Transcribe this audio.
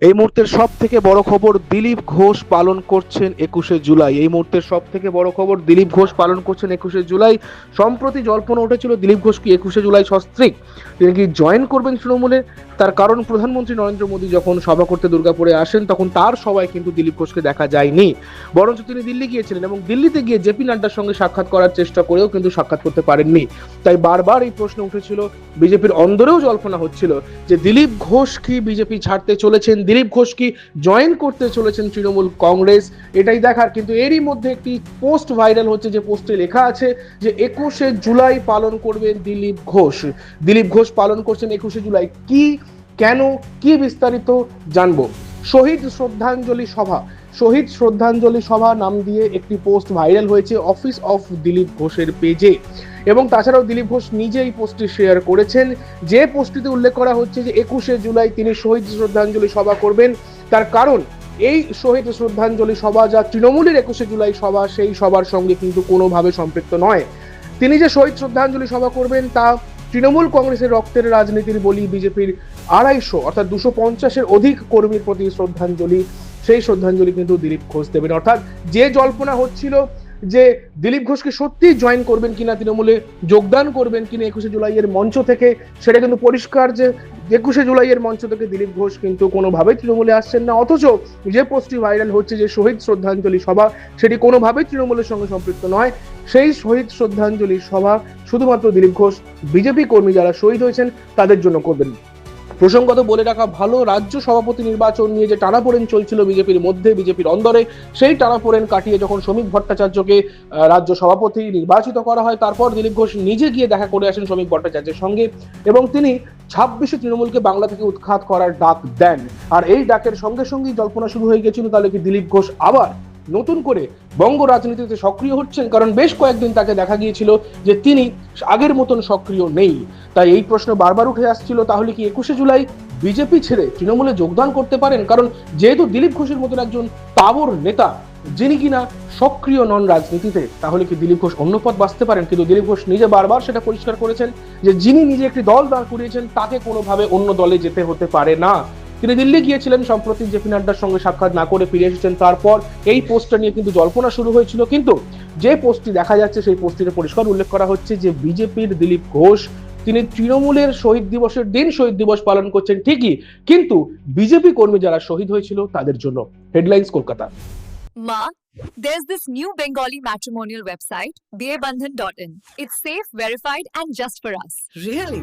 এই মুহূর্তের সব থেকে বড় খবর দিলীপ ঘোষ পালন করছেন একুশে জুলাই। এই মুহূর্তের সব থেকে বড় খবর দিলীপ ঘোষ পালন করছেন একুশে জুলাই। সম্প্রতি জল্পনা উঠেছিল দিলীপ ঘোষ কি একুশে জুলাই সস্ত্রিক? তিনি কি জয়েন করবেন তৃণমূলে? তার কারণ প্রধানমন্ত্রী নরেন্দ্র মোদী যখন সভা করতে দুর্গাপুরে আসেন, তখন তার সভায় কিন্তু দিলীপ ঘোষকে দেখা যায়নি। বরঞ্চ তিনি দিল্লি গিয়েছিলেন এবং দিল্লিতে গিয়ে জেপি নাড্ডার সঙ্গে সাক্ষাৎ করার চেষ্টা করেও কিন্তু সাক্ষাৎ করতে পারেননি। তাই বারবার এই প্রশ্ন উঠেছিল। বিজেপির অন্দরেও জল্পনা হচ্ছিল যে দিলীপ ঘোষ কি বিজেপি ছাড়তে চলেছেন দিলীপ ঘোষ কি জয়েন করতে চলেছেন তৃণমূল কংগ্রেস। এটাই দেখার, কিন্তু এরই মধ্যে একটি পোস্ট ভাইরাল হচ্ছে যে পোস্টে লেখা আছে যে একুশে জুলাই পালন করবেন দিলীপ ঘোষ। দিলীপ ঘোষ পালন করছেন একুশে জুলাই। কি, কেন, কি বিস্তারিত জানব? শহীদ শ্রদ্ধাঞ্জলি সভা। শহীদ শ্রদ্ধাঞ্জলি সভা নাম দিয়ে একটি পোস্ট ভাইরাল হয়েছে অফিস অফ দিলীপ ঘোষের পেজে এবং তাছাড়াও দিলীপ ঘোষ নিজে এই পোস্টটি শেয়ার করেছেন। যে পোস্টটিতে উল্লেখ করা হচ্ছে যে একুশে জুলাই তিনি শহীদ শ্রদ্ধাঞ্জলি সভা করবেন। তার কারণ, এই শহীদ শ্রদ্ধাঞ্জলি সভা যা তৃণমূলের একুশে জুলাই সভা, সেই সবার সঙ্গে কিন্তু কোনোভাবে সম্পৃক্ত নয়। তিনি যে শহীদ শ্রদ্ধাঞ্জলি সভা করবেন তা তৃণমূল কংগ্রেসের রক্তের রাজনীতির বলি বিজেপির আড়াইশো অর্থাৎ দুশো পঞ্চাশের অধিক কর্মীর প্রতি শ্রদ্ধাঞ্জলি, সেই শ্রদ্ধাঞ্জলি কিন্তু দিলীপ ঘোষ দেবেন। অর্থাৎ যে জল্পনা হচ্ছিল যে দিলীপ ঘোষকে সত্যি জয়েন করবেন কিনা তৃণমূলে, যোগদান করবেন কিনা একুশে জুলাইয়ের মঞ্চ থেকে, সেটা কিন্তু পরিষ্কার যে একুশে জুলাইয়ের মঞ্চ থেকে দিলীপ ঘোষ কিন্তু কোনোভাবেই তৃণমূলে আসছেন না। অথচ যে পোস্টটি ভাইরাল হচ্ছে যে শহীদ শ্রদ্ধাঞ্জলি সভা, সেটি কোনোভাবেই তৃণমূলের সঙ্গে সম্পৃক্ত নয়। সেই শহীদ শ্রদ্ধাঞ্জলি সভা শুধুমাত্র দিলীপ ঘোষ, বিজেপি কর্মী যারা শহীদ হয়েছেন, তাদের জন্য করবেন। প্রসঙ্গত বলে রাখা ভালো, রাজ্য সভাপতি নির্বাচন নিয়ে যে টানাপোড়েন চলছিল বিজেপির মধ্যে, বিজেপির অন্দরে, সেই টানাপোড়েন কাটিয়ে যখন শ্রমিক ভট্টাচার্যকে রাজ্য সভাপতি নির্বাচিত করা হয়, তারপর দিলীপ ঘোষ নিজে গিয়ে দেখা করে আসেন শ্রমিক ভট্টাচার্যের সঙ্গে এবং তিনি ছাব্বিশে তৃণমূলকে বাংলা থেকে উৎখাত করার ডাক দেন। আর এই ডাকের সঙ্গে সঙ্গেই জল্পনা শুরু হয়ে গেছিল, তাহলে কি দিলীপ ঘোষ আবার নতুন করে বঙ্গ রাজনীতিতে সক্রিয় হচ্ছেন, কারণ বেশ কয়েকদিন তাকে দেখা গিয়েছিল যে তিনি আগের মতন সক্রিয় নেই। তাই এই প্রশ্ন বারবার উঠে আসছিল, তাহলে কি একুশে জুলাই বিজেপি ছেড়ে তৃণমূলে যোগদান করতে পারেন? কারণ যেহেতু দিলীপ ঘোষের মতন একজন তাবর নেতা, যিনি কিনা সক্রিয় নন রাজনীতিতে, তাহলে কি দিলীপ ঘোষ অন্য পথ বাঁচতে পারেন? কিন্তু দিলীপ ঘোষ নিজে বারবার সেটা পরিষ্কার করেছেন যে যিনি নিজে একটি দল দাঁড় করিয়েছেন, তাকে কোনোভাবে অন্য দলে যেতে হতে পারে না। তিনি দিল্লি গিয়েছিলেন সম্প্রতি জেপি নাড্ডার সঙ্গে সাক্ষাৎ না করে ফিরে এসেছেন তারপর এই পোস্টটা নিয়ে কিন্তু জল্পনা শুরু হয়েছিল কিন্তু যে পোস্টটি দেখা যাচ্ছে সেই পোস্টটিতে পরিষ্কার উল্লেখ করা হচ্ছে যে বিজেপির দিলীপ ঘোষ তিনি তৃণমূলের শহীদ দিবসের দিন শহীদ দিবস পালন করছেন ঠিকই কিন্তু বিজেপি কর্মী যারা শহীদ হয়েছিল তাদের জন্য headlines Kolkata Ma, there's this new Bengali matrimonial website, bearbandhan.in. It's safe, verified, and just for us. Really?